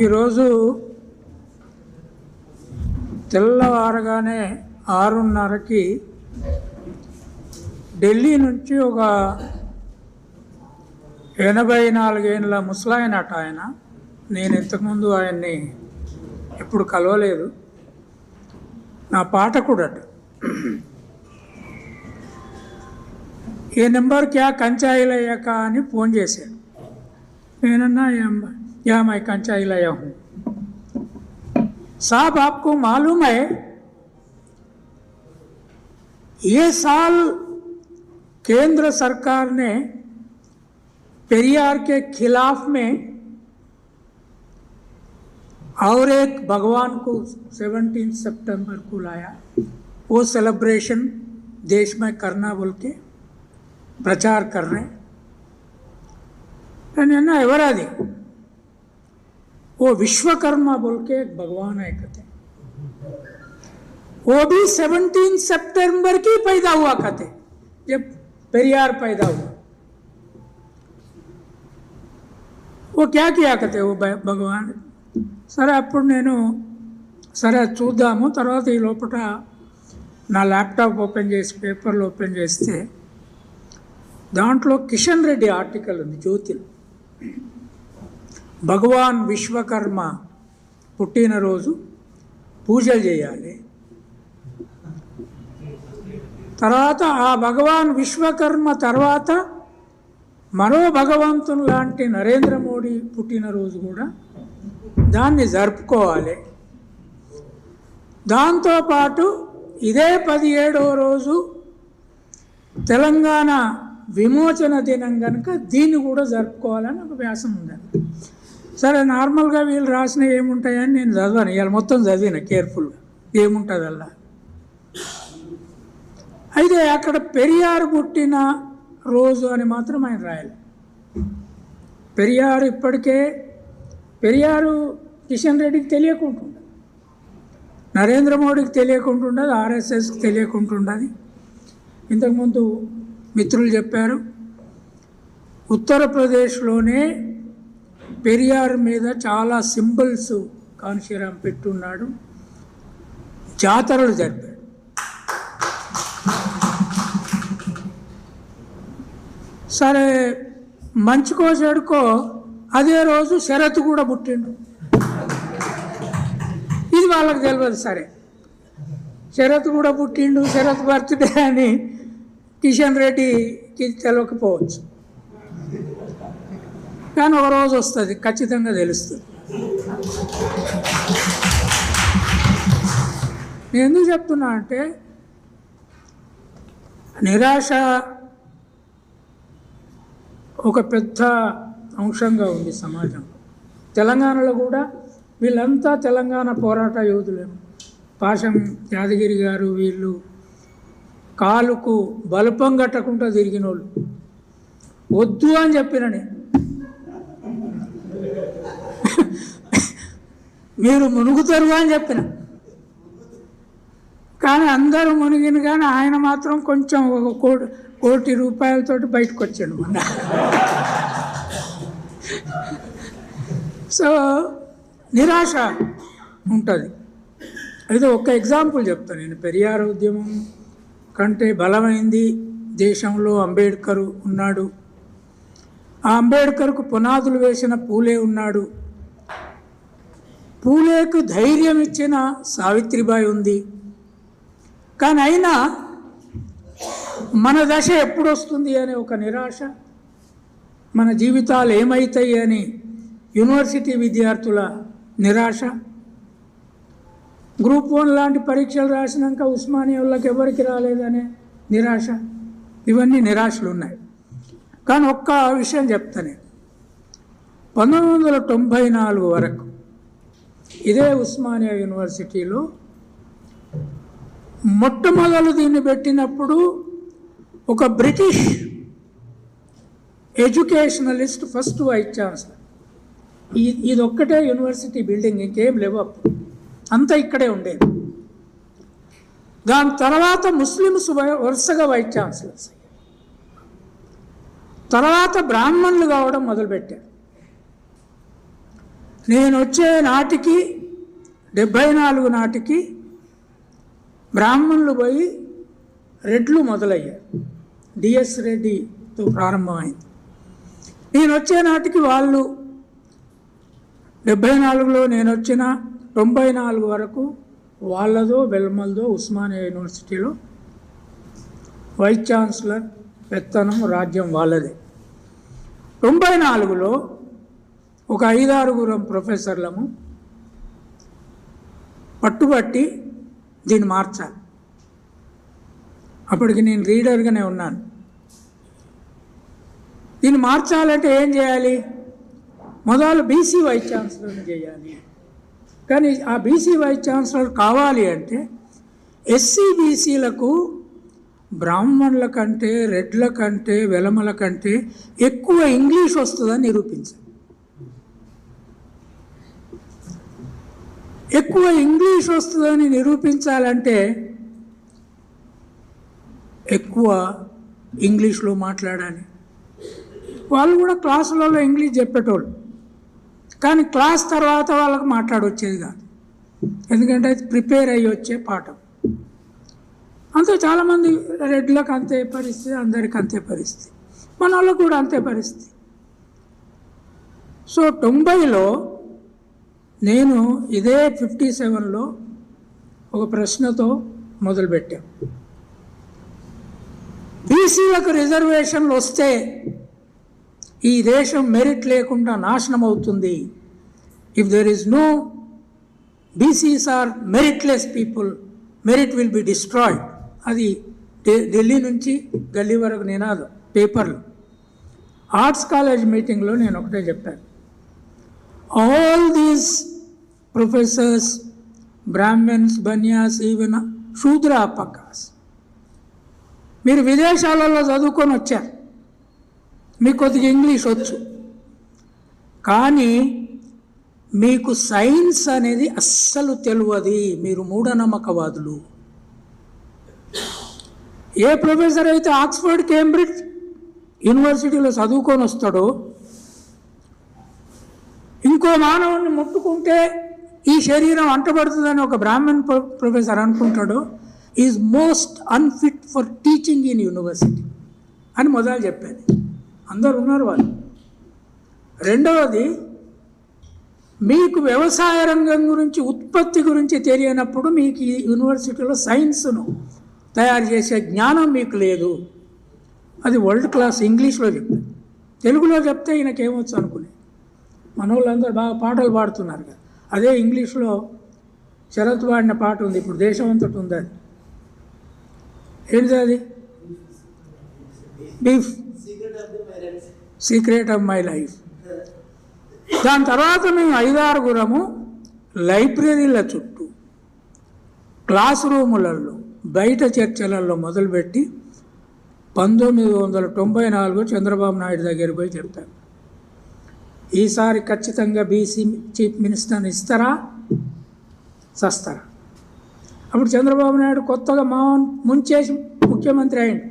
ఈరోజు తెల్లవారగానే ఆరున్నరకి ఢిల్లీ నుంచి ఒక ఎనభై నాలుగేళ్ళ ముసలాయనట ఆయన. నేను ఇంతకుముందు ఆయన్ని ఎప్పుడు కలవలేదు. నా పాఠకుడట. ఏ నెంబర్కి ఆ కంచాయిలయ్యాక అని ఫోన్ చేశాడు. నేనన్నా "या- या मैं कंचाई लाया हूँ? साहब, आपको मालूम है, ये साल केंद्र सरकार ने पेरियार के खिलाफ में और एक भगवान को 17 सितंबर को लाया। वो सेलिब्रेशन देश में करना बोल के प्रचार कर रहे हैं। एवरादी वो विश्वकर्मा बोल के एक भगवान है कहते वो भी 17 सितंबर की पैदा हुआ कहते जब पेरियार पैदा हुआ वो क्या किया कहते वो భ- భగవాన్ సరే అప్పుడు నేను సరే అది చూద్దాము తర్వాత ఈ లోపల నా ల్యాప్టాప్ ఓపెన్ చేసి పేపర్లు ఓపెన్ చేస్తే దాంట్లో కిషన్ రెడ్డి ఆర్టికల్ ఉంది జ్యోతిలో భగవాన్ విశ్వకర్మ పుట్టినరోజు పూజలు చేయాలి. తర్వాత ఆ భగవాన్ విశ్వకర్మ తర్వాత మరో భగవంతుని లాంటి నరేంద్ర మోడీ పుట్టినరోజు కూడా దాన్ని జరుపుకోవాలి. దాంతోపాటు ఇదే పదిహేడవ రోజు తెలంగాణ విమోచన దినం కనుక దీన్ని కూడా జరుపుకోవాలని ఒక వ్యాసం ఉంది సరే నార్మల్గా వీళ్ళు రాసినవి ఏముంటాయని నేను చదివాను. ఇవాళ మొత్తం చదివిన కేర్ఫుల్గా. ఏముంటుంది అలా అయితే అక్కడ పెరియారు పుట్టిన రోజు అని మాత్రం ఆయన రాయాలి. పెరియారు ఇప్పటికే పెరియారు కిషన్ రెడ్డికి తెలియకుంటుండదు. నరేంద్ర మోడీకి తెలియకుంటుండదు ఆర్ఎస్ఎస్కి తెలియకుంటుండదు. ఇంతకుముందు మిత్రులు చెప్పారు ఉత్తరప్రదేశ్లోనే పెరియార్ మీద చాలా సింబల్స్ కాన్షీరామ్ పెట్టున్నాడు. జాతరలు జరిపాడు. సరే మంచుకో చెడుకో అదే రోజు శరత్ కూడా పుట్టిండు. ఇది వాళ్ళకి తెలియదు సరే. శరత్ కూడా పుట్టిండు శరత్ బర్త్డే అని కిషన్ రెడ్డికి తెలియకపోవచ్చు కానీ ఒక రోజు వస్తుంది ఖచ్చితంగా తెలుస్తుంది. నేను ఎందుకు చెప్తున్నా అంటే నిరాశ ఒక పెద్ద అంశంగా ఉంది సమాజం. తెలంగాణలో కూడా వీళ్ళంతా తెలంగాణ పోరాట యోధులేము పాశం యాదగిరి గారు వీళ్ళు కాలుకు బలపం కట్టకుండా తిరిగిన వాళ్ళు వద్దు అని చెప్పిన నేను. మీరు మునుగుతారు అని చెప్పిన. కానీ అందరూ మునిగిన కానీ ఆయన మాత్రం కొంచెం ఒక కోటి కోటి రూపాయలతోటి బయటకు వచ్చాడు మొన్న. సో నిరాశ ఉంటుంది. అయితే ఒక ఎగ్జాంపుల్ చెప్తాను నేను పెరియార్ ఉద్యమం కంటే బలమైంది దేశంలో అంబేద్కర్ ఉన్నాడు. ఆ అంబేద్కర్కు పునాదులు వేసిన పూలే ఉన్నాడు. పూలేకు ధైర్యం ఇచ్చిన సావిత్రిబాయి ఉంది. కానీ అయినా మన దశ ఎప్పుడు వస్తుంది అనే ఒక నిరాశ మన జీవితాలు ఏమవుతాయి అని యూనివర్సిటీ విద్యార్థుల నిరాశ. గ్రూప్ వన్ లాంటి పరీక్షలు రాసినాక ఉస్మానియా వాళ్ళకి ఎవరికి రాలేదనే నిరాశ. ఇవన్నీ నిరాశలు ఉన్నాయి కానీ ఒక్క విషయం చెప్తానే. పంతొమ్మిది వందల తొంభై నాలుగు వరకు ఇదే ఉస్మానియా యూనివర్సిటీలో మొట్టమొదలు దీన్ని పెట్టినప్పుడు ఒక British educationalist first vice chancellor. ఇది ఒక్కటే యూనివర్సిటీ బిల్డింగ్ ఇంకేం లేవు అప్పుడు. అంతా ఇక్కడే ఉండేది. దాని తర్వాత ముస్లిమ్స్ వరుసగా వైస్ ఛాన్సలర్స్ తర్వాత బ్రాహ్మణులు కావడం మొదలుపెట్టారు. నేను వచ్చే నాటికి డెబ్భై నాలుగు నాటికి బ్రాహ్మణులు పోయి రెడ్లు మొదలయ్యారు. డిఎస్ రెడ్డితో ప్రారంభమైంది. నేను వచ్చే నాటికి వాళ్ళు డెబ్భై నాలుగులో నేను వచ్చిన తొంభై నాలుగు వరకు వాళ్ళదో బెల్మల్దో ఉస్మానియా యూనివర్సిటీలో వైస్ ఛాన్సలర్ పెత్తనం రాజ్యం వాళ్ళదే. తొంభై నాలుగులో ఒక ఐదారుగురం ప్రొఫెసర్లము. పట్టుబట్టి దీన్ని మార్చాలి. అప్పటికి నేను రీడర్గానే ఉన్నాను. దీన్ని మార్చాలంటే ఏం చేయాలి? మొదలు బీసీ వైస్ ఛాన్సలర్ని చేయాలి. కానీ ఆ బీసీ వైస్ ఛాన్సలర్ కావాలి అంటే ఎస్సీ బీసీలకు బ్రాహ్మణుల కంటే రెడ్ల కంటే వెలమల కంటే ఎక్కువ ఇంగ్లీష్ వస్తుందని నిరూపించాలి. ఎక్కువ ఇంగ్లీష్ వస్తుందని నిరూపించాలంటే ఎక్కువ ఇంగ్లీష్లో మాట్లాడాలి. వాళ్ళు కూడా క్లాసులలో ఇంగ్లీష్ చెప్పేటోళ్ళు. కానీ క్లాస్ తర్వాత వాళ్ళకి మాట్లాడొచ్చేది కాదు. ఎందుకంటే అది ప్రిపేర్ అయ్యి వచ్చే పాఠం. అంతే చాలామంది రెడ్లకు అంతే పరిస్థితి అందరికి అంతే పరిస్థితి. మన వాళ్ళకు కూడా అంతే పరిస్థితి. సో తొంభైలో నేను ఇదే ఫిఫ్టీ సెవెన్లో ఒక ప్రశ్నతో మొదలుపెట్టాం. బీసీలకు రిజర్వేషన్లు వస్తే ఈ దేశం మెరిట్ లేకుండా నాశనం అవుతుంది if there is no BCs are meritless people merit will be destroyed అది ఢి- ఢిల్లీ నుంచి గల్లీ వరకు నినాదం పేపర్లు ఆర్ట్స్ కాలేజ్ మీటింగ్లో నేను ఒకటే చెప్పాను. All these professors Brahmans Banias even Shudra అప్పకాస్ మీరు విదేశాలలో చదువుకొని వచ్చారు. మీకు కొద్దిగా ఇంగ్లీష్ వచ్చు. కానీ మీకు సైన్స్ అనేది అస్సలు తెలియదు. మీరు మూఢనమ్మకవాదులు. ఏ ప్రొఫెసర్ అయితే ఆక్స్ఫర్డ్ కేంబ్రిడ్జ్ యూనివర్సిటీలో చదువుకొని వస్తాడో ఇంకో మానవుని ముట్టుకుంటే ఈ శరీరం అంటబడుతుందని ఒక బ్రాహ్మణ్ ప్రొ- ప్రొఫెసర్ అనుకుంటాడు is most unfit for teaching in university అని మొదలు చెప్పేది. అందరు ఉన్నారు వాళ్ళు. రెండవది మీకు వ్యవసాయ రంగం గురించి ఉత్పత్తి గురించి తెలియనప్పుడు మీకు ఈ యూనివర్సిటీలో సైన్స్ను తయారు చేసే జ్ఞానం మీకు లేదు. అది వరల్డ్ క్లాస్ ఇంగ్లీష్లో చెప్పాను తెలుగులో చెప్తే ఈయనకేమొచ్చు అనుకునే మన వాళ్ళందరూ బాగా పాటలు పాడుతున్నారు కదా. అదే ఇంగ్లీష్లో శరత్ వాడిన పాట ఉంది. ఇప్పుడు దేశం అంతటి ఉంది అది. ఏంటిది అది? Beef secret of my life దాని తర్వాత మేము ఐదారుగురము లైబ్రరీల చుట్టూ క్లాస్ రూములలో బయట చర్చలలో మొదలుపెట్టి పంతొమ్మిది వందల తొంభై నాలుగు చంద్రబాబు నాయుడు దగ్గరికి పోయి చెప్పాను ఈసారి ఖచ్చితంగా బీసీ చీఫ్ మినిస్టర్ని ఇస్తారా? చస్తారా అప్పుడు చంద్రబాబు నాయుడు కొత్తగా మా ముంచేసి ముఖ్యమంత్రి అయ్యండి.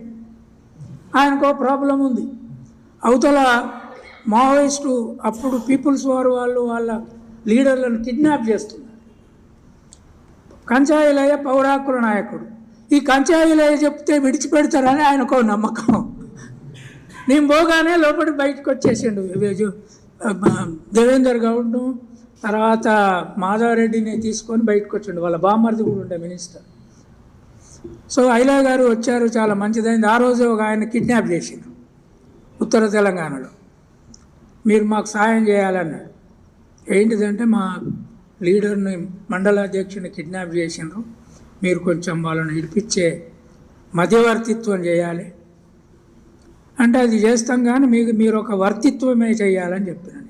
ఆయనకో ప్రాబ్లం ఉంది. అవతల మావోయిస్టు అప్పుడు పీపుల్స్ వారు వాళ్ళు వాళ్ళ లీడర్లను కిడ్నాప్ చేస్తున్నారు. కంచాయిలయ్య పౌరాకుల నాయకుడు. ఈ కంచాయిలయ్య చెప్తే విడిచిపెడతారని ఆయనకు నమ్మకం. నేను పోగానే లోపలి బయటకు వచ్చేసిండు దేవేందర్ గౌడ్ను తర్వాత మాధవరెడ్డిని తీసుకొని బయటకు వచ్చిండు. వాళ్ళ బామ్మర్ది కూడా ఉండే మినిస్టర్. సో ఐలా గారు వచ్చారు చాలా మంచిదైంది. ఆ రోజు ఒక ఆయన కిడ్నాప్ చేసిండు ఉత్తర తెలంగాణలో. మీరు మాకు సాయం చేయాలన్నాడు. ఏంటిదంటే మా లీడర్ని మండలాధ్యక్షుని కిడ్నాప్ చేసిండ్రు. మీరు కొంచెం వాళ్ళని ఇడిపించే మధ్యవర్తిత్వం చేయాలి. అంటే అది చేస్తాం కానీ మీకు మీరు ఒక వర్తిత్వమే చేయాలని చెప్పినాను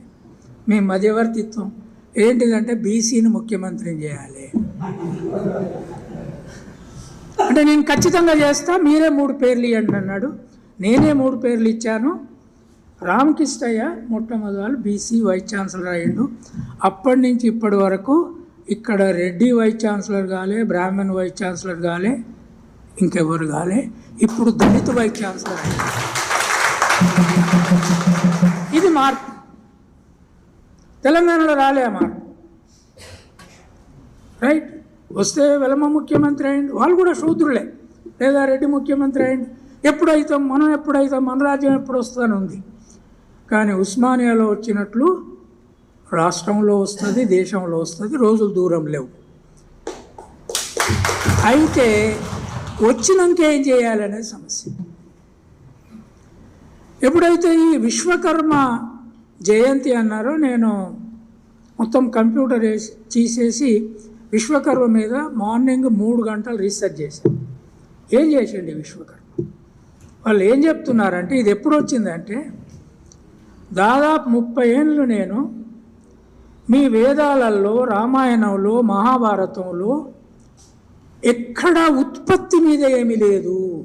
మీ మధ్యవర్తిత్వం ఏంటిదంటే బీసీని ముఖ్యమంత్రిని చేయాలి. అంటే నేను ఖచ్చితంగా చేస్తా మీరే మూడు పేర్లు ఇవ్వండి అన్నాడు. నేనే మూడు పేర్లు ఇచ్చాను. రామకృష్ణయ్య మొట్టమొదలు బీసీ వైస్ ఛాన్సలర్ అయ్యిండు. అప్పటి నుంచి ఇప్పటి వరకు ఇక్కడ రెడ్డి వైస్ ఛాన్సలర్ కాలే బ్రాహ్మణ్ వైస్ ఛాన్సలర్ కాలే ఇంకెవరు కాలే. ఇప్పుడు దళిత వైస్ ఛాన్సలర్ అయ్యారు ఇది మార్పు. తెలంగాణలో రాలే మార్పు. రైట్? వస్తే వెలమ ముఖ్యమంత్రి అయ్యండి. వాళ్ళు కూడా శూద్రులే. లేదా రెడ్డి ముఖ్యమంత్రి అయ్యండి. ఎప్పుడైతాం మనం ఎప్పుడైతాం మన రాజ్యం ఎప్పుడు వస్తుందని ఉంది. కానీ ఉస్మానియాలో వచ్చినట్లు రాష్ట్రంలో వస్తుంది దేశంలో వస్తుంది రోజులు దూరం లేవు. అయితే వచ్చినాక ఏం చేయాలనే సమస్య. ఎప్పుడైతే ఈ విశ్వకర్మ జయంతి అన్నారో నేను మొత్తం కంప్యూటర్ వేసి తీసేసి విశ్వకర్మ మీద మార్నింగ్ మూడు గంటలు రీసెర్చ్ చేశాను. ఏం చేసిండి విశ్వకర్మ? వాళ్ళు ఏం చెప్తున్నారంటే ఇది ఎప్పుడు వచ్చిందంటే దాదాపు ముప్పై ఏళ్ళు నేను మీ వేదాలలో రామాయణంలో మహాభారతంలో ఎక్కడ ఉత్పత్తి మీద ఏమీ లేదు.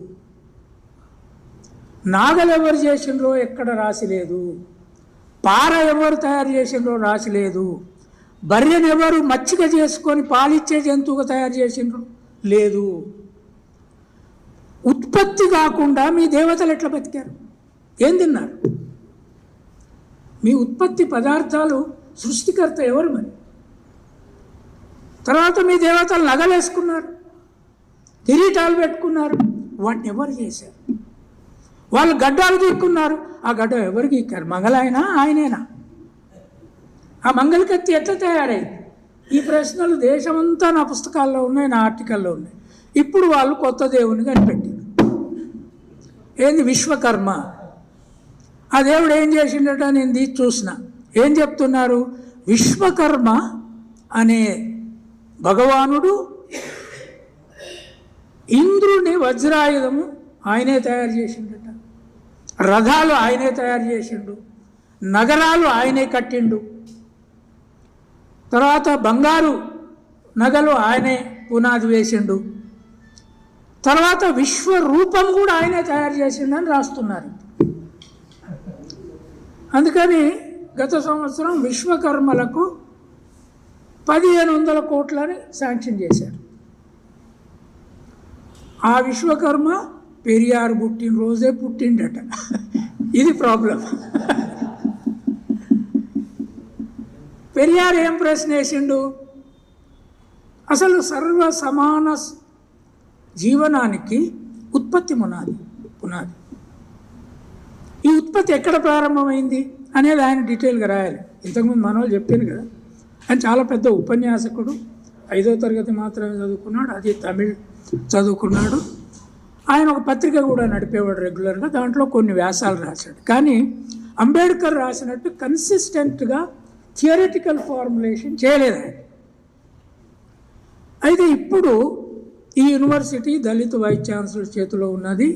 నాగలు ఎవరు చేసిండ్రో ఎక్కడ రాసి లేదు. పార ఎవరు తయారు చేసిండ్రో రాసి లేదు. బర్రెను ఎవరు మచ్చిక చేసుకొని పాలిచ్చే జంతువుగా తయారు చేసిండ్రు లేదు. ఉత్పత్తి కాకుండా మీ దేవతలు ఎట్లా బతికారు? ఏం తిన్నారు? మీ ఉత్పత్తి పదార్థాలు సృష్టికర్త ఎవరు మరి? తర్వాత మీ దేవతలు నగలేసుకున్నారు కిరీటాలు పెట్టుకున్నారు వాటిని ఎవరు చేశారు? వాళ్ళు గడ్డాలు గీక్కున్నారు ఆ గడ్డ ఎవరు గీక్కారు మంగళాయన? ఆయనేనా? ఆ మంగళకత్తి ఎట్లా తయారైంది? ఈ ప్రశ్నలు దేశమంతా నా పుస్తకాల్లో ఉన్నాయి నా ఆర్టికల్లో ఉన్నాయి. ఇప్పుడు వాళ్ళు కొత్త దేవుని కనిపెట్టారు ఏంది? విశ్వకర్మ. ఆ దేవుడు ఏం చేసిండట? నేను తీ చూసిన. ఏం చెప్తున్నారు? విశ్వకర్మ అనే భగవానుడు ఇంద్రుని వజ్రాయుధము ఆయనే తయారు చేసిండట. రథాలు ఆయనే తయారు చేసిండు నగరాలు ఆయనే కట్టిండు. తర్వాత బంగారు నగలు ఆయనే పునాది వేసిండు. తర్వాత విశ్వరూపం కూడా ఆయనే తయారు చేసిండని రాస్తున్నారు అందుకని గత సంవత్సరం విశ్వకర్మలకు పదిహేను వందల కోట్లని శాంక్షన్ చేశారు. ఆ విశ్వకర్మ పెరియార్ పుట్టినరోజే పుట్టిండట. ఇది ప్రాబ్లం. పెరియార్ ఏం ప్రశ్న వేసిండు? అసలు సర్వ సమాన జీవనానికి ఉత్పత్తి మునాది పునాది. ఈ ఉత్పత్తి ఎక్కడ ప్రారంభమైంది అనేది ఆయన డీటెయిల్గా రాయాలి. ఇంతకుముందు మనోళ్ళు చెప్పారు కదా. ఆయన చాలా పెద్ద ఉపన్యాసకుడు. ఐదో తరగతి మాత్రమే చదువుకున్నాడు. అది తమిళ్ చదువుకున్నాడు. ఆయన ఒక పత్రిక కూడా నడిపేవాడు రెగ్యులర్గా దాంట్లో కొన్ని వ్యాసాలు రాశాడు. కానీ అంబేద్కర్ రాసినట్టు కన్సిస్టెంట్గా థియరిటికల్ ఫార్ములేషన్ చేయలేదు ఆయన. అయితే ఇప్పుడు ఈ యూనివర్సిటీ దళిత వైస్ ఛాన్సలర్ చేతిలో ఉన్నది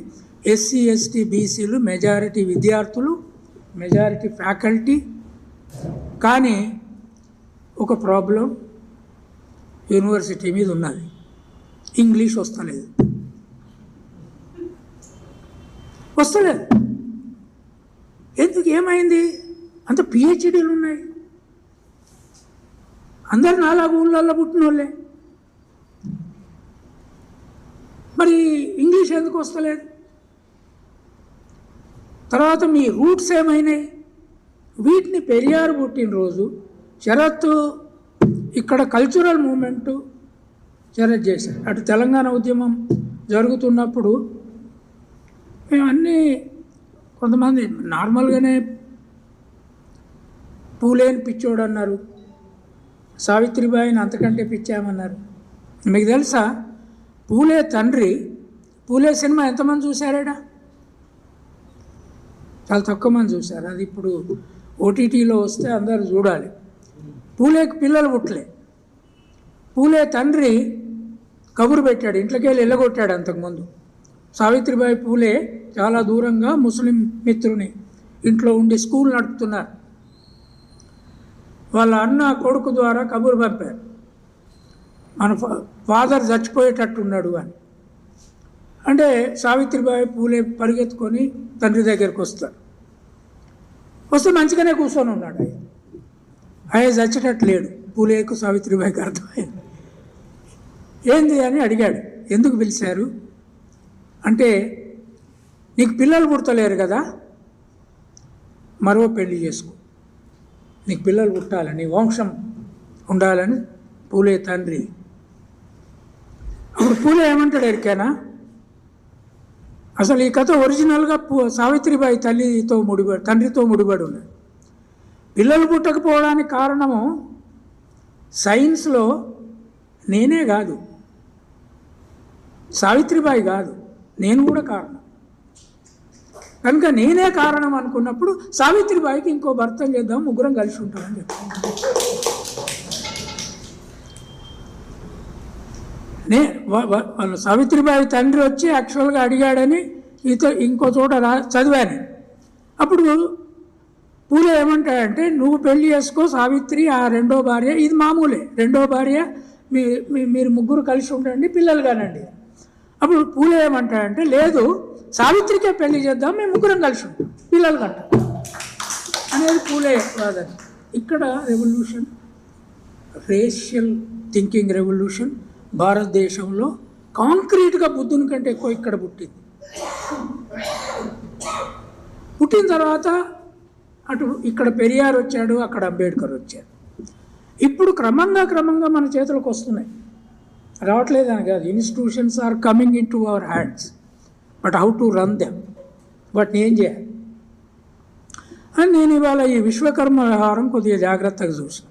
ఎస్సీ ఎస్టీ బీసీలు మెజారిటీ విద్యార్థులు మెజారిటీ ఫ్యాకల్టీ కానీ ఒక ప్రాబ్లం యూనివర్సిటీ మీద ఉన్నది. ఇంగ్లీష్ వస్తలేదు. వస్తలేదు. ఎందుకు ఏమైంది? అంత పిహెచ్డీలు ఉన్నాయి. అందరు నాలుగు ఊళ్ళల్లో పుట్టిన వాళ్ళే మరి ఇంగ్లీష్ ఎందుకు వస్తలేదు? తర్వాత మీ రూట్స్ ఏమైనాయి? వీటిని పెరియారు పుట్టినరోజు శరత్ ఇక్కడ కల్చరల్ మూమెంటు శరత్ చేశారు అటు తెలంగాణ ఉద్యమం జరుగుతున్నప్పుడు మేము అన్నీ కొంతమంది నార్మల్గానే పూలేని పిచ్చోడు అన్నారు. సావిత్రిబాయిని అంతకంటే పిచ్చామన్నారు. మీకు తెలుసా? పూలే తండ్రి పూలే సినిమా ఎంతమంది చూశారేడా చాలా తక్కువ మంది చూశారు. అది ఇప్పుడు ఓటీటీలో వస్తే అందరు చూడాలి. పూలేకి పిల్లలు పుట్టలే. పూలే తండ్రి కబురు పెట్టాడు ఇంట్లోకి వెళ్ళి వెళ్ళగొట్టాడు అంతకుముందు. సావిత్రిబాయి పూలే చాలా దూరంగా ముస్లిం మిత్రుని ఇంట్లో ఉండి స్కూల్ నడుపుతున్నారు. వాళ్ళ అన్న కొడుకు ద్వారా కబురు పంపారు. మన ఫా- ఫాదర్ చచ్చిపోయేటట్టున్నాడు అని. అంటే సావిత్రిబాయి పూలే పరిగెత్తుకొని తండ్రి దగ్గరికి వస్తారు. వస్తే మంచిగానే కూర్చొని ఉన్నాడు ఆయన. ఆయన చచ్చేటట్టు లేడు పూలేకు సావిత్రిబాయికి అర్థమైంది. ఏంది అని అడిగాడు. ఎందుకు పిలిచారు? అంటే నీకు పిల్లలు పుట్టలేరు కదా? మరో పెళ్ళి చేసుకో. నీకు పిల్లలు పుట్టాలని వంశం ఉండాలని పూలే తండ్రి. అప్పుడు పూలే ఏమంటాడు ఎరికేనా? అసలు ఈ కథ ఒరిజినల్గా పూ సావిత్రిబాయి తల్లితో ముడిపడి తండ్రితో ముడిపడి ఉన్నది పిల్లలు పుట్టకపోవడానికి కారణము సైన్స్లో నేనే కాదు. సావిత్రిబాయి కాదు. నేను కూడా కారణం. కనుక నేనే కారణం అనుకున్నప్పుడు సావిత్రిబాయికి ఇంకో భర్తం చేద్దాం ముగ్గురం కలిసి ఉంటామని చెప్పాను నే సావిత్రిబాయి తండ్రి వచ్చి యాక్చువల్గా అడిగాడని ఇతో ఇంకో చోట రా చదివాను. అప్పుడు పూలే ఏమంటాడంటే నువ్వు పెళ్ళి చేసుకో సావిత్రి ఆ రెండో భార్య. ఇది మామూలే. రెండో భార్య మీ మీ- మీరు ముగ్గురు కలిసి ఉండండి పిల్లలు కానండి. అప్పుడు పూలే ఏమంటాడంటే లేదు సావిత్రికే పెళ్ళి చేద్దాం మేము ముగ్గురం కలిసి ఉంటాం పిల్లలు కంటాం అనేది పూలే వాదన ఇక్కడ రెవల్యూషన్ రేషియల్ థింకింగ్ రెవల్యూషన్ భారతదేశంలో కాంక్రీట్గా బుద్ధుని కంటే ఎక్కువ ఇక్కడ పుట్టింది. పుట్టిన తర్వాత అటు ఇక్కడ పెరియార్ వచ్చాడు అక్కడ అంబేద్కర్ వచ్చాడు. ఇప్పుడు క్రమంగా క్రమంగా మన చేతులకు వస్తున్నాయి. రావట్లేదని కాదు. Institutions are coming in to our hands but how to run them వాటిని ఏం చేయాలి? అని నేను ఇవాళ ఈ విశ్వకర్మ వ్యవహారం కొద్దిగా జాగ్రత్తగా చూసిన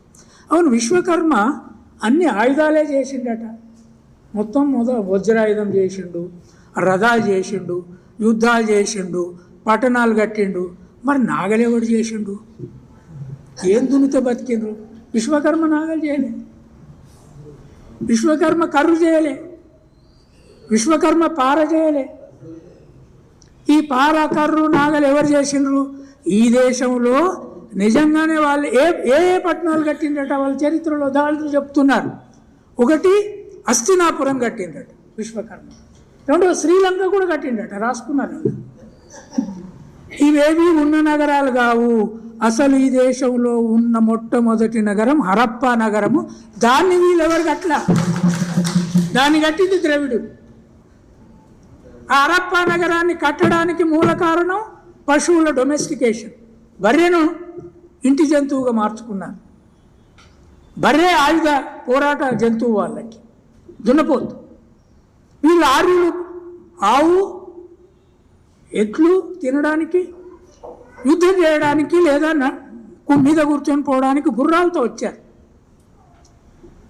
అవును విశ్వకర్మ అన్ని ఆయుధాలే చేసిండట. మొత్తం మొద వజ్రాయుధం చేసిండు రథాలు చేసిండు యుద్ధాలు చేసిండు పట్టణాలు కట్టిండు. మరి నాగలేవాడు చేసిండు? ఏం దున్నితే బతికిండ్రు? విశ్వకర్మ నాగలు చేయలేదు విశ్వకర్మ కర్రు చేయలే. విశ్వకర్మ పార చేయలే. ఈ పార కర్రు నాగలు ఎవరు చేసిండ్రు? ఈ దేశంలో నిజంగానే వాళ్ళు ఏ ఏ ఏ పట్టణాలు కట్టిండట వాళ్ళ చరిత్రలో దాంట్లో చెప్తున్నారు. ఒకటి అస్థినాపురం కట్టిండట విశ్వకర్మ. రెండో శ్రీలంక కూడా కట్టిండట రాసుకున్నారు. ఇవేవి ఉన్న నగరాలు కావు. అసలు ఈ దేశంలో ఉన్న మొట్టమొదటి నగరం హరప్ప నగరము. దాన్ని వీళ్ళెవరు కట్టలా? దాన్ని కట్టింది ద్రవిడు. ఆ హరప్ప నగరాన్ని కట్టడానికి మూల కారణం పశువుల డొమెస్టికేషన్ బర్రెను ఇంటి జంతువుగా మార్చుకున్నారు. బర్రె ఆయుధ పోరాట జంతువు వాళ్ళకి. దున్నపోతు. వీళ్ళు ఆర్యులు. ఆవు ఎట్లు తినడానికి యుద్ధం చేయడానికి లేదా మీద కూర్చొని పోవడానికి గుర్రాలతో వచ్చారు.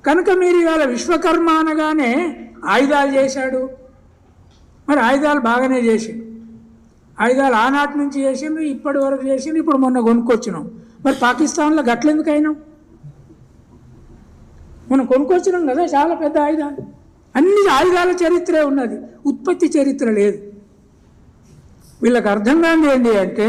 కనుక మీరు ఇవాళ విశ్వకర్మ అనగానే ఆయుధాలు చేశాడు. మరి ఆయుధాలు బాగానే చేసిండు. ఆయుధాలు ఆనాటి నుంచి చేసిండు ఇప్పటి వరకు చేసిండు ఇప్పుడు మొన్న కొనుక్కొచ్చినాం. మరి పాకిస్తాన్లో గట్లెందుకు అయినాం మనం కొనుక్కొచ్చినాం కదా చాలా పెద్ద ఆయుధాలు. అన్ని ఆయుధాల చరిత్రే ఉన్నది. ఉత్పత్తి చరిత్ర లేదు. వీళ్ళకి అర్థం కాని ఏంటి అంటే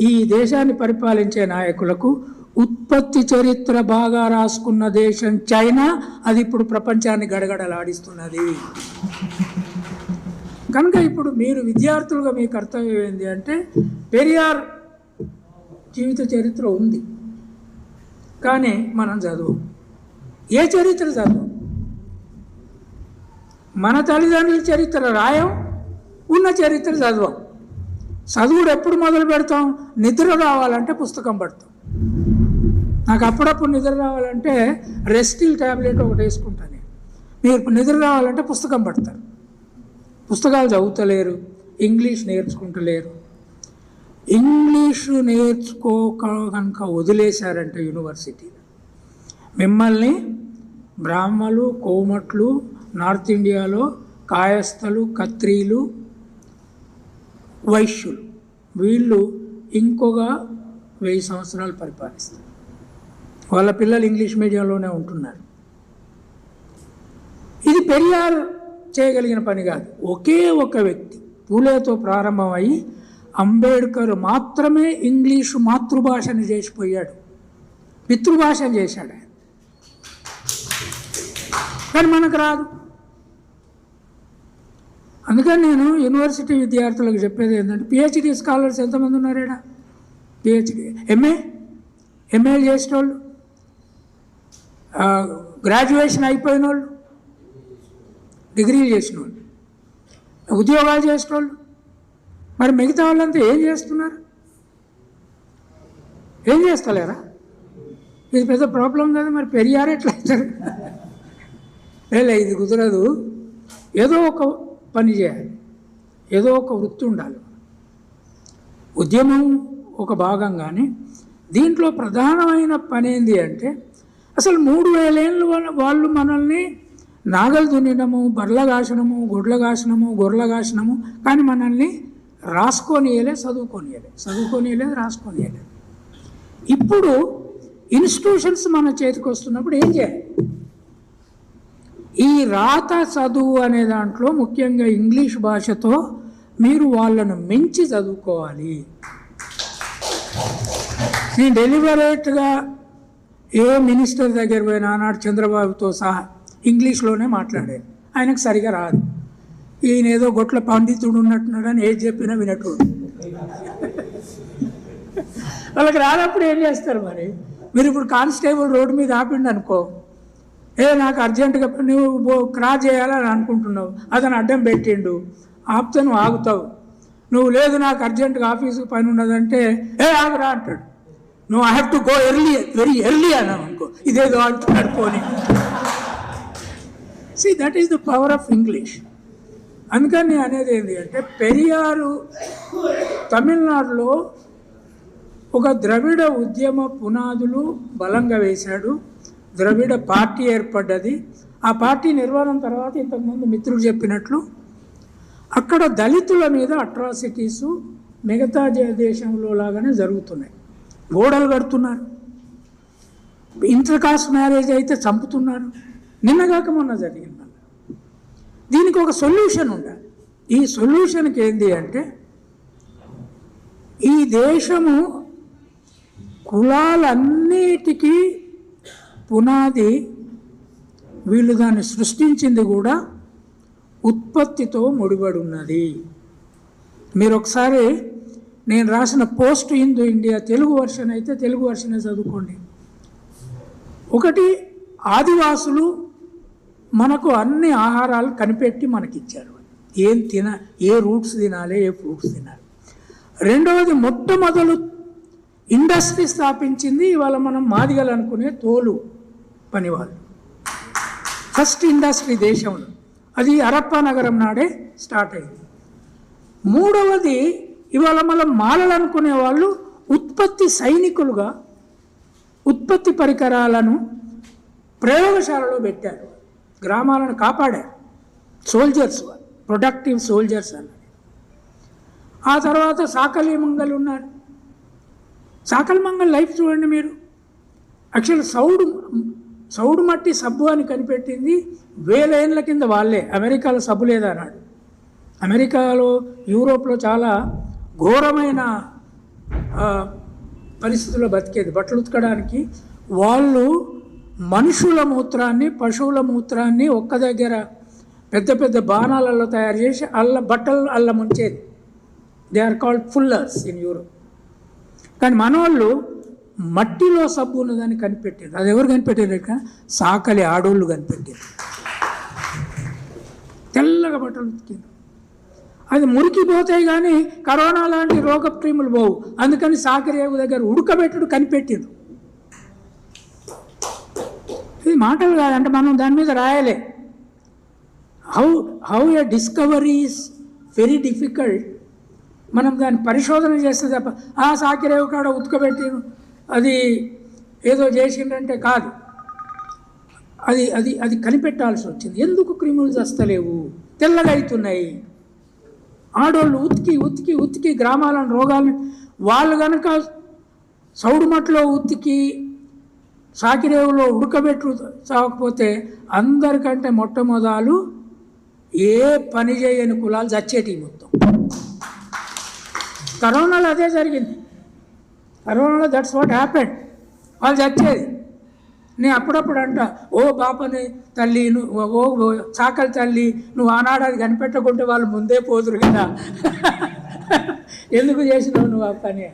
ఈ దేశాన్ని పరిపాలించే నాయకులకు ఉత్పత్తి చరిత్ర బాగా రాసుకున్న దేశం చైనా అది ఇప్పుడు ప్రపంచాన్ని గడగడలాడిస్తున్నది. కనుక ఇప్పుడు మీరు విద్యార్థులుగా మీ కర్తవ్యం ఏంటి అంటే పెరియార్ జీవిత చరిత్ర ఉంది. కానీ మనం చదువు. ఏ చరిత్ర చదువు? మన తల్లిదండ్రుల చరిత్ర రాయం ఉన్న చరిత్ర చదవం. చదువుడు ఎప్పుడు మొదలు పెడతాం? నిద్ర రావాలంటే పుస్తకం పడతాం. నాకు అప్పుడప్పుడు నిద్ర రావాలంటే రెస్టిల్ ట్యాబ్లెట్ ఒకటి వేసుకుంటాను మీరు నిద్ర రావాలంటే పుస్తకం పడతారు. పుస్తకాలు చదువుతలేరు ఇంగ్లీష్ నేర్చుకుంటలేరు. ఇంగ్లీషు నేర్చుకోక కనుక వదిలేశారంటే యూనివర్సిటీ. మిమ్మల్ని బ్రాహ్మలు కోమట్లు నార్త్ ఇండియాలో కాయస్థలు కత్రీలు వైశ్యులు. వీళ్ళు ఇంకొక వెయ్యి సంవత్సరాలు పరిపాలిస్తారు. వాళ్ళ పిల్లలు ఇంగ్లీష్ మీడియంలోనే ఉంటున్నారు. ఇది పెరియార్ చేయగలిగిన పని కాదు. ఒకే ఒక వ్యక్తి పూలేతో ప్రారంభమయ్యి అంబేద్కర్ మాత్రమే ఇంగ్లీషు మాతృభాషని చేసిపోయాడు. పితృభాషను చేశాడు ఆయన. కానీ మనకు రాదు. అందుకని నేను యూనివర్సిటీ విద్యార్థులకు చెప్పేది ఏంటంటే పిహెచ్డి స్కాలర్స్ ఎంతమంది ఉన్నారేడా? పిహెచ్డి ఎంఏ ఎంఏలు చేసిన వాళ్ళు గ్రాడ్యుయేషన్ అయిపోయిన వాళ్ళు డిగ్రీలు చేసిన వాళ్ళు ఉద్యోగాలు చేసిన వాళ్ళు మరి మిగతా వాళ్ళంతా ఏం చేస్తున్నారు? ఏం చేస్తలేరా? ఇది పెద్ద ప్రాబ్లం కదా మరి పెరియారు ఎట్లా అవుతారు లే ఇది కుదరదు. ఏదో ఒక పని చేయాలి. ఏదో ఒక వృత్తి ఉండాలి. ఉద్యమం ఒక భాగంగానే దీంట్లో ప్రధానమైన పని ఏంటి అంటే అసలు మూడు వేలేళ్ళు వాళ్ళు మనల్ని నాగలు దున్నడము బర్ల కాసనము గొడ్ల కాసనము గొర్రెల కాసనము కానీ మనల్ని రాసుకొనియలే చదువుకొనియలే. చదువుకొనియలేదు రాసుకొనియలేదు ఇప్పుడు ఇన్స్టిట్యూషన్స్ మన చేతికి వస్తున్నప్పుడు ఏం చేయాలి? ఈ రాత చదువు అనే దాంట్లో ముఖ్యంగా ఇంగ్లీష్ భాషతో మీరు వాళ్ళను మించి చదువుకోవాలి. నేను డెలివరేట్గా ఏ మినిస్టర్ దగ్గర పోయినా నాడు చంద్రబాబుతో సహా ఇంగ్లీష్లోనే మాట్లాడాను. ఆయనకు సరిగా రాదు. ఈయన ఏదో గొట్ల పండితుడు ఉన్నట్టున్నాడు అని ఏది చెప్పినా వినట్టుడు వాళ్ళకి రానప్పుడు ఏం చేస్తారు మరి? మీరు ఇప్పుడు కానిస్టేబుల్ రోడ్డు మీద ఆపిండి అనుకో ఏ నాకు అర్జెంటుగా నువ్వు బో- క్రాస్ చేయాలని అనుకుంటున్నావు. అతను అడ్డం పెట్టిండు. ఆపితే నువ్వు ఆగుతావు. నువ్వు లేదు నాకు అర్జెంటుగా ఆఫీసు పని ఉన్నదంటే ఏ ఆగురా అంటాడు. నువ్వు I have to go early very early అన్నావు అనుకో. ఇదేదో అంటున్నాడు పోనీ. See that is the power of English అందుకని నేను అనేది ఏంటి అంటే పెరియారు తమిళనాడులో ఒక ద్రవిడ ఉద్యమ పునాదులు బలంగా వేశాడు. ద్రవిడ పార్టీ ఏర్పడ్డది. ఆ పార్టీ నిర్వహణ తర్వాత ఇంతకుముందు మిత్రుడు చెప్పినట్లు అక్కడ దళితుల మీద అట్రాసిటీసు మిగతా దేశంలో లాగానే జరుగుతున్నాయి. గోడలు కడుతున్నారు. ఇంటర్ కాస్ట్ మ్యారేజ్ అయితే చంపుతున్నారు. నిన్నగాక మొన్న జరిగింది. దీనికి ఒక సొల్యూషన్ ఉండాలి. ఈ సొల్యూషన్కి ఏంటి అంటే ఈ దేశము కులాలన్నిటికీ పునాది వీళ్ళు దాన్ని సృష్టించింది కూడా ఉత్పత్తితో ముడిపడి ఉన్నది మీరు ఒకసారి నేను రాసిన post Hindu India Telugu version అయితే తెలుగు వర్షనే చదువుకోండి. ఒకటి ఆదివాసులు మనకు అన్ని ఆహారాలు కనిపెట్టి మనకిచ్చారు. ఏం తిన ఏ రూట్స్ తినాలి ఏ ఫ్రూట్స్ తినాలి. రెండవది మొట్టమొదలు ఇండస్ట్రీ స్థాపించింది ఇవాళ మనం మాదిగలు అనుకునే తోలు. పనివాళ్ళు ఫస్ట్ ఇండస్ట్రీ దేశంలో. అది హరప్ప నగరం నాడే స్టార్ట్ అయింది. మూడవది ఇవాళ మనం మాలలనుకునే వాళ్ళు ఉత్పత్తి సైనికులుగా ఉత్పత్తి పరికరాలను ప్రయోగశాలలో పెట్టారు. గ్రామాలను కాపాడారు. సోల్జర్స్ ప్రొడక్టివ్ సోల్జర్స్ అన్నది. ఆ తర్వాత సాకలి మంగల్ ఉన్నారు. సాకలి మంగల్ లైఫ్ చూడండి మీరు. యాక్చువల్ సౌడు చౌడు మట్టి సబ్బు అని కనిపెట్టింది వేలేళ్ళ కింద వాళ్ళే. అమెరికాలో సబ్బు లేదన్నాడు అమెరికాలో యూరోప్లో చాలా ఘోరమైన పరిస్థితుల్లో బతికేది. బట్టలు ఉతకడానికి వాళ్ళు మనుషుల మూత్రాన్ని పశువుల మూత్రాన్ని ఒక్క దగ్గర పెద్ద పెద్ద బాణాలలో తయారు చేసి అల్ల బట్టలు అల్ల ముంచేది. They are called fullers in Europe కానీ మనవాళ్ళు మట్టిలో సబ్బు ఉన్నదాన్ని కనిపెట్టారు అది ఎవరు కనిపెట్టారు ఇక సాకలి ఆడోళ్ళు కనిపెట్టారు తెల్లగా బట్టలు ఉతికారు అది మురికిపోతాయి కానీ కరోనా లాంటి రోగ క్రిములు పోవు. అందుకని సాకరేవు దగ్గర ఉడకబెట్టుడు కనిపెట్టిండ్రు ఇది మాటలు కాదంటే మనం దాని మీద రాయలే. How how a discovery is very difficult మనం దాన్ని పరిశోధన చేస్తే తప్ప ఆ సాకిరేవు కాడ ఉతకబెట్టి అది ఏదో చేసిందంటే కాదు. అది అది అది కనిపెట్టాల్సి వచ్చింది. ఎందుకు క్రిములు చస్తలేవు? తెల్లగా అవుతున్నాయి ఆడోళ్ళు ఉతికి ఉతికి ఉతికి గ్రామాలను రోగాలను వాళ్ళు కనుక సౌడుమట్లో ఉతికి సాకిరేవులో ఉడకబెట్టు చావకపోతే అందరికంటే మొట్టమొదలు ఏ పని చేయని కులాలు చచ్చేటి మొత్తం. కరోనాలో అదే జరిగింది. కరోనాలో దట్స్ వాట్ హ్యాపెండ్ వాళ్ళు చచ్చేది. నేను అప్పుడప్పుడు అంట ఓ బాపని తల్లి నువ్వు ఓ చాకలి తల్లి నువ్వు ఆనాడు అది కనిపెట్టకుంటే వాళ్ళు ముందే పోదురు కదా. ఎందుకు చేసినావు నువ్వు ఆ పని?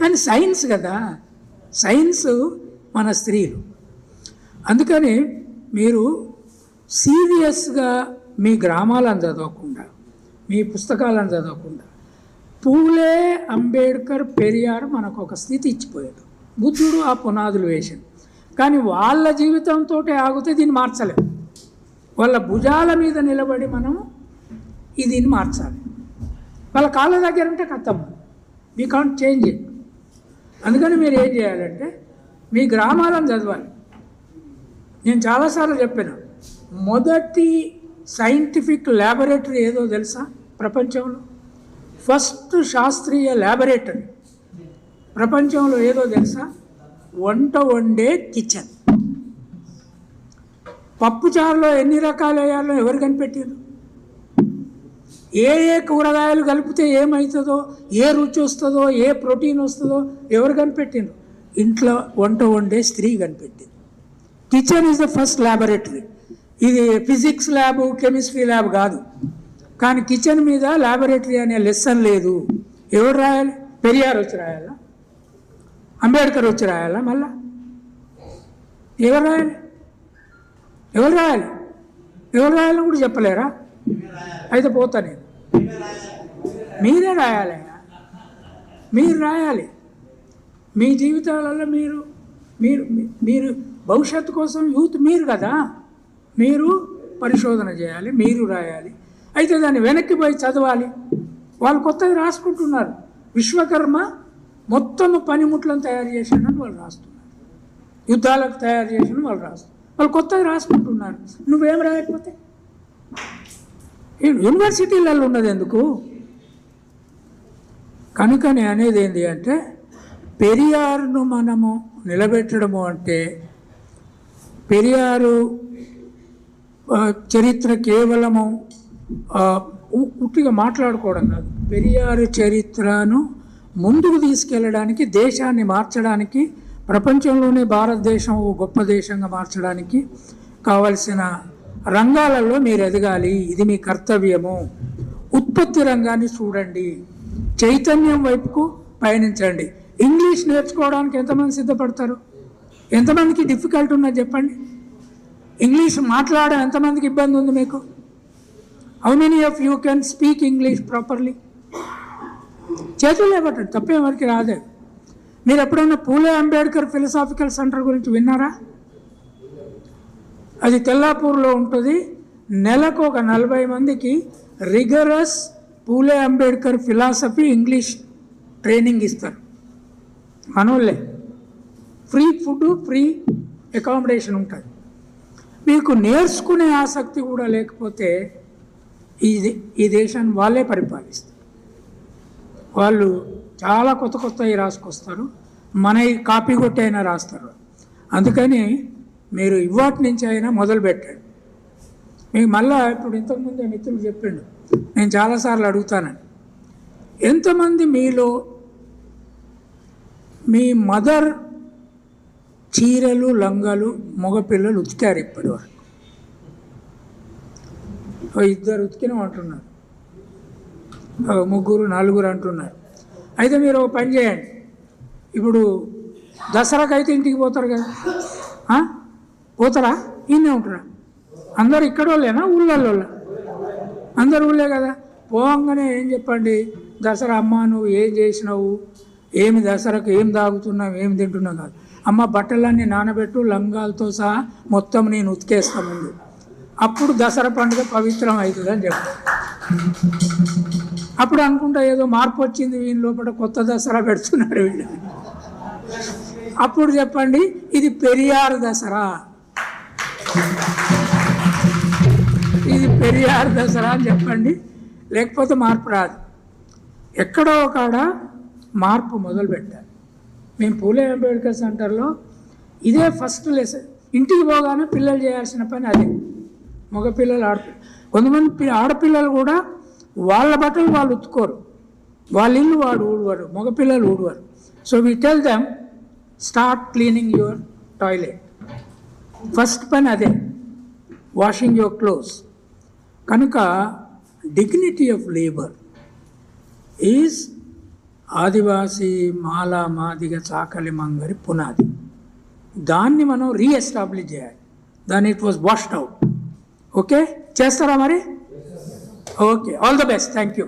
కానీ సైన్స్ కదా. సైన్స్ మన స్త్రీలు. అందుకని మీరు సీరియస్గా మీ గ్రామాలను చదవకుండా మీ పుస్తకాలను చదవకుండా పూలే అంబేద్కర్ పెరియార్ మనకు ఒక స్థితి ఇచ్చిపోయాడు. బుద్ధుడు ఆ పునాదులు వేశాడు. కానీ వాళ్ళ జీవితంతో ఆగితే దీన్ని మార్చలేము వాళ్ళ భుజాల మీద నిలబడి మనం దీన్ని మార్చాలి. వాళ్ళ కాళ్ళ దగ్గర ఉంటే కథం. వీ కాంట్ చేంజ్ ఇట్ అందుకని మీరు ఏం చేయాలంటే మీ గ్రామాలను చదవాలి. నేను చాలాసార్లు చెప్పాను మొదటి సైంటిఫిక్ ల్యాబొరేటరీ ఏదో తెలుసా ప్రపంచంలో? ఫస్ట్ శాస్త్రీయ ల్యాబొరేటరీ ప్రపంచంలో ఏదో తెలుసా? వంట వండే కిచెన్ పప్పుచారులో ఎన్ని రకాలు వేయాలో ఎవరు కనిపెట్టారు ఏ ఏ కూరగాయలు కలిపితే ఏమవుతుందో ఏ రుచి వస్తుందో ఏ ప్రోటీన్ వస్తుందో ఎవరు కనిపెట్టిండ్రు? ఇంట్లో వంట వండే స్త్రీ కనిపెట్టింది. Kitchen is the first laboratory ఇది ఫిజిక్స్ ల్యాబ్ కెమిస్ట్రీ ల్యాబ్ కాదు. కానీ కిచెన్ మీద ల్యాబొరేటరీ అనే లెసన్ లేదు. ఎవరు రాయాలి? పెరియార్ వచ్చి రాయాలా? అంబేద్కర్ వచ్చి రాయాలా మళ్ళా? ఎవరు రాయాలి? ఎవరు రాయాలి? ఎవరు రాయాలని కూడా చెప్పలేరా? అయితే పోతా నేను. మీరే రాయాలి మీరు రాయాలి. మీ జీవితాలలో మీరు మీరు మీరు భవిష్యత్తు కోసం యూత్ మీరు కదా. మీరు పరిశోధన చేయాలి మీరు రాయాలి. అయితే దాన్ని వెనక్కి పోయి చదవాలి. వాళ్ళు కొత్తది రాసుకుంటున్నారు. విశ్వకర్మ మొత్తం పనిముట్లను తయారు చేసానని వాళ్ళు రాస్తున్నారు. యుద్ధాలకు తయారు చేసిన వాళ్ళు రాస్తున్నారు. వాళ్ళు కొత్తది రాసుకుంటున్నారు. నువ్వేం రాయకపోతే? యూనివర్సిటీలలో ఉన్నది ఎందుకు? కనుకనే అనేది ఏంటి అంటే పెరియారును మనము నిలబెట్టడము అంటే పెరియారు చరిత్ర కేవలము ఉట్టిగా మాట్లాడుకోవడం కాదు. పెరియారు చరిత్రను ముందుకు తీసుకెళ్ళడానికి దేశాన్ని మార్చడానికి ప్రపంచంలోనే భారతదేశం ఓ గొప్ప దేశంగా మార్చడానికి కావలసిన రంగాలలో మీరు ఎదగాలి. ఇది మీ కర్తవ్యము. ఉత్పత్తి రంగాన్ని చూడండి. చైతన్యం వైపుకు పయనించండి. ఇంగ్లీష్ నేర్చుకోవడానికి ఎంతమంది సిద్ధపడతారు? ఎంతమందికి డిఫికల్ట్ ఉన్నది చెప్పండి. ఇంగ్లీష్ మాట్లాడడం ఎంతమందికి ఇబ్బంది ఉంది మీకు? How many of you can speak English properly చేతులు లేపట్టండి తప్పే ఎవరికి రాదే. మీరు ఎప్పుడైనా పూలే అంబేద్కర్ ఫిలసాఫికల్ సెంటర్ గురించి విన్నారా? అది తెల్లాపూర్లో ఉంటుంది. నెలకు ఒక నలభై మందికి rigorous Phule Ambedkar philosophy English training ఇస్తారు. మనోళ్ళే. ఫ్రీ ఫుడ్ ఫ్రీ అకామిడేషన్ ఉంటుంది. మీకు నేర్చుకునే ఆసక్తి కూడా లేకపోతే ఈ దే- ఈ దేశాన్ని వాళ్ళే పరిపాలిస్తారు. వాళ్ళు చాలా కొత్త కొత్తవి రాసుకొస్తారు. మన కాపీ కొట్టి అయినా రాస్తారు. అందుకని మీరు ఇవాటి నుంచి అయినా మొదలు పెట్టండి. మీకు మళ్ళా ఇప్పుడు ఇంతకుముందు మిత్రులు చెప్పిండు. నేను చాలాసార్లు అడుగుతానని. ఎంతమంది మీలో మీ మదర్ చీరలు లంగాలు మగపిల్లలు ఉతికారు ఇప్పటి వరకు ఇద్దరు ఉతికిన అంటున్నారు. ముగ్గురు నలుగురు అంటున్నారు. అయితే మీరు ఒక పని చేయండి. ఇప్పుడు దసరాకు అయితే ఇంటికి పోతారు కదా. పోతారా? ఈయనే ఉంటున్నా అందరు ఇక్కడ వాళ్ళేనా ఊళ్ళల్లో అందరు ఊళ్ళే కదా. పోగానే ఏం చెప్పండి? దసరా అమ్మ నువ్వు ఏం చేసినావు? ఏమి దసరాకు ఏం తాగుతున్నావు? ఏం తింటున్నావు? కాదు. అమ్మ బట్టలన్నీ నానబెట్టు లంగాలతో సహా మొత్తం నేను ఉతికేస్తా ముందు. అప్పుడు దసరా పండుగ పవిత్రం అవుతుంది అని అప్పుడు అనుకుంటా ఏదో మార్పు వచ్చింది వీని లోపల కొత్త దసరా పెడుతున్నారు వీళ్ళు అప్పుడు చెప్పండి ఇది పెరియార్ దసరా. ఇది పెరియార్ దసరా అని చెప్పండి లేకపోతే మార్పు రాదు. ఎక్కడో కాడ మార్పు మొదలు పెట్టాలి మేము పూలే అంబేద్కర్ సెంటర్లో ఇదే ఫస్ట్ లెసన్ ఇంటికి పోగానే పిల్లలు చేయాల్సిన పని అదే. మగపిల్లలు ఆడపిల్ల కొంతమంది పి- ఆడపిల్లలు కూడా వాళ్ళ బట్టలు వాళ్ళు ఉతుకోరు. వాళ్ళ ఇల్లు వాడు ఊడవారు మగపిల్లలు ఊడవారు. So we tell them start cleaning your toilet first పని అదే వాషింగ్ యువర్ క్లోత్స్ కనుక dignity of labour is Adivasi Mala Madiga చాకలి మంగరి పునాది. దాన్ని మనం రీఎస్టాబ్లిష్ చేయాలి. దాన్ని it was washed out okay? చేస్తారా మరి? Okay. All the best thank you